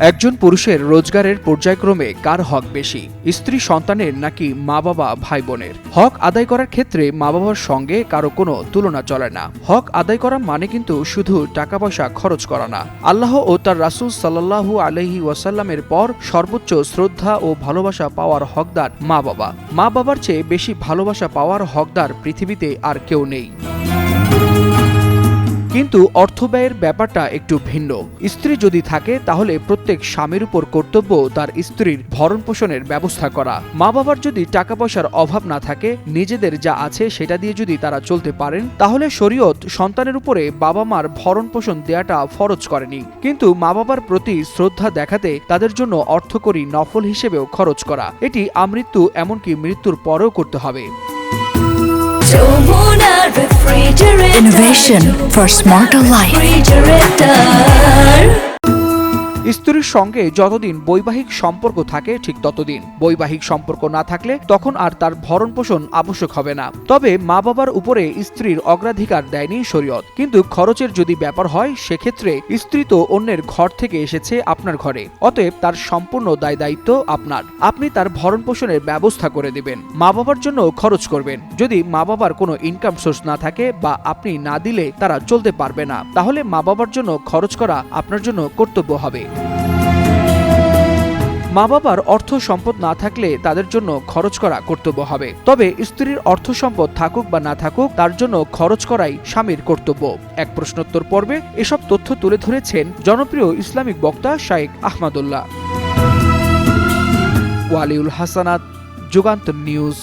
একজন পুরুষের রোজগারের পর্যায়ক্রমে কার হক বেশি? স্ত্রী সন্তানের নাকি মা বাবা ভাই বোনের? হক আদায় করার ক্ষেত্রে মা বাবার সঙ্গে কারও কোনো তুলনা চলে না। হক আদায় করা মানে কিন্তু শুধু টাকা পয়সা খরচ করা না। আল্লাহ ও তার রাসূল সাল্লাল্লাহু আলহি ওয়াসাল্লামের পর সর্বোচ্চ শ্রদ্ধা ও ভালোবাসা পাওয়ার হকদার মা বাবা। মা বাবার চেয়ে বেশি ভালোবাসা পাওয়ার হকদার পৃথিবীতে আর কেউ নেই। কিন্তু অর্থ ব্যয়ের ব্যাপারটা একটু ভিন্ন। স্ত্রী যদি থাকে, তাহলে প্রত্যেক স্বামীর উপর কর্তব্য তার স্ত্রীর ভরণ পোষণের ব্যবস্থা করা। মা বাবার যদি টাকা পয়সার অভাব না থাকে, নিজেদের যা আছে সেটা দিয়ে যদি তারা চলতে পারেন, তাহলে শরীয়ত সন্তানের উপরে বাবা মার ভরণ পোষণ দেয়াটা ফরজ করেনি। কিন্তু মা বাবার প্রতি শ্রদ্ধা দেখাতে তাদের জন্য অর্থকরী নফল হিসেবেও খরচ করা। এটি আমৃত্যু, এমনকি মৃত্যুর পরেও করতে হবে। Innovation for smarter life. স্ত্রীর সঙ্গে যতদিন বৈবাহিক সম্পর্ক থাকে, ঠিক ততদিন। বৈবাহিক সম্পর্ক না থাকলে তখন আর তার ভরণ পোষণ আবশ্যক হবে না। তবে মা বাবার উপরে স্ত্রীর অগ্রাধিকার দেয়নি শরীয়ত। কিন্তু খরচের যদি ব্যাপার হয়, সেক্ষেত্রে স্ত্রী তো অন্যের ঘর থেকে এসেছে আপনার ঘরে। অতএব তার সম্পূর্ণ দায় দায়িত্ব আপনার। আপনি তার ভরণ পোষণের ব্যবস্থা করে দিবেন। মা বাবার জন্য খরচ করবেন। যদি মা বাবার কোনো ইনকাম সোর্স না থাকে বা আপনি না দিলে তারা চলতে পারবে না। তাহলে মা বাবার জন্য খরচ করা আপনার জন্য কর্তব্য হবে। মা বাবার অর্থ সম্পদ না থাকলে তাদের জন্য খরচ করা কর্তব্য হবে। তবে স্ত্রীর অর্থ সম্পদ থাকুক বা না থাকুক, তার জন্য খরচ করাই স্বামীর কর্তব্য। এক প্রশ্নোত্তর পর্বে এসব তথ্য তুলে ধরেছেন জনপ্রিয় ইসলামিক বক্তা শাইখ আহমদুল্লাহ। ওয়ালিউল হাসানাত, যুগান্তর নিউজ।